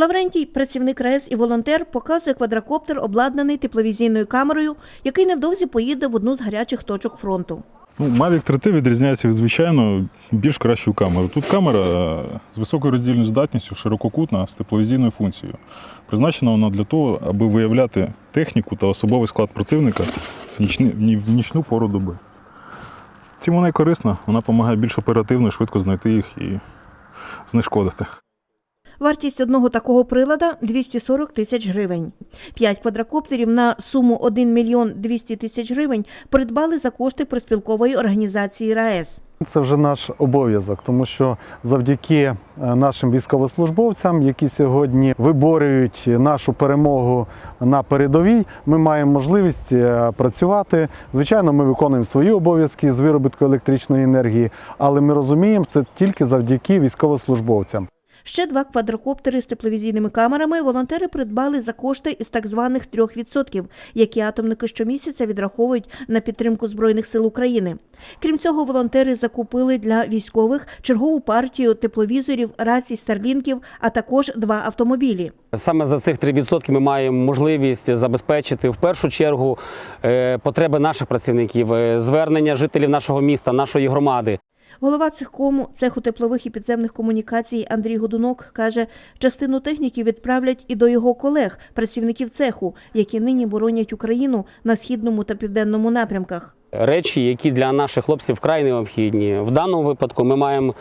Лаврентій, працівник РАЕС і волонтер, показує квадрокоптер, обладнаний тепловізійною камерою, який невдовзі поїде в одну з гарячих точок фронту. Ну, Mavic 3T відрізняється від звичайно більш кращою камерою. Тут камера е, з високою роздільною здатністю, ширококутна, з тепловізійною функцією. Призначена вона для того, аби виявляти техніку та особовий склад противника в, нічні, в нічну пору доби. Цим вона і корисна, вона допомагає більш оперативно і швидко знайти їх і знешкодити. Вартість одного такого прилада 240 тисяч гривень. П'ять квадрокоптерів на суму 1 мільйон 200 тисяч гривень придбали за кошти проспілкової організації РаЕС. Це вже наш обов'язок, тому що завдяки е, нашим військовослужбовцям, які сьогодні виборюють нашу перемогу на передовій, ми маємо можливість е, працювати. Звичайно, ми виконуємо свої обов'язки з виробітку електричної енергії, але ми розуміємо, це тільки завдяки військовослужбовцям. Ще два квадрокоптери з тепловізійними камерами волонтери придбали за кошти із так званих 3%, які атомники щомісяця відраховують на підтримку Збройних сил України. Крім цього, волонтери закупили для військових чергову партію тепловізорів, рацій, старлінків, а також два автомобілі. Саме за цих 3% ми маємо можливість забезпечити в першу чергу е, потреби наших працівників, е, звернення жителів нашого міста, нашої громади. Голова цехкому цеху теплових і підземних комунікацій Андрій Годунок каже, частину техніки відправлять і до його колег, працівників цеху, які нині боронять Україну на східному та південному напрямках. Речі, які для наших хлопців вкрай необхідні. В даному випадку ми маємо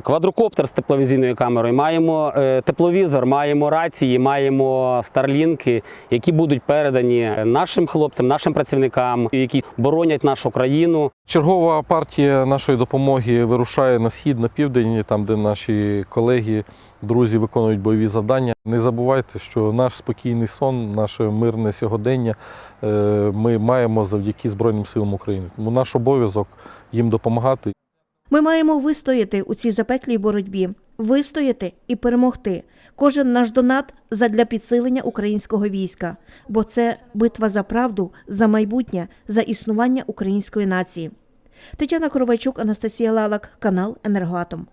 квадрокоптер з тепловізійною камерою, маємо е, тепловізор, маємо рації, маємо старлінки, які будуть передані нашим хлопцям, нашим працівникам, які боронять нашу країну. Чергова партія нашої допомоги вирушає на схід, на південь, там, де наші колеги, друзі виконують бойові завдання. Не забувайте, що наш спокійний сон, наше мирне сьогодення е, ми маємо завдяки Збройним силам України. Тому наш обов'язок їм допомагати. Ми маємо вистояти у цій запеклій боротьбі, вистояти і перемогти. Кожен наш донат задля підсилення українського війська, бо це битва за правду, за майбутнє, за існування української нації. Тетяна Коровайчук, Анастасія Лалак, канал Енергоатом.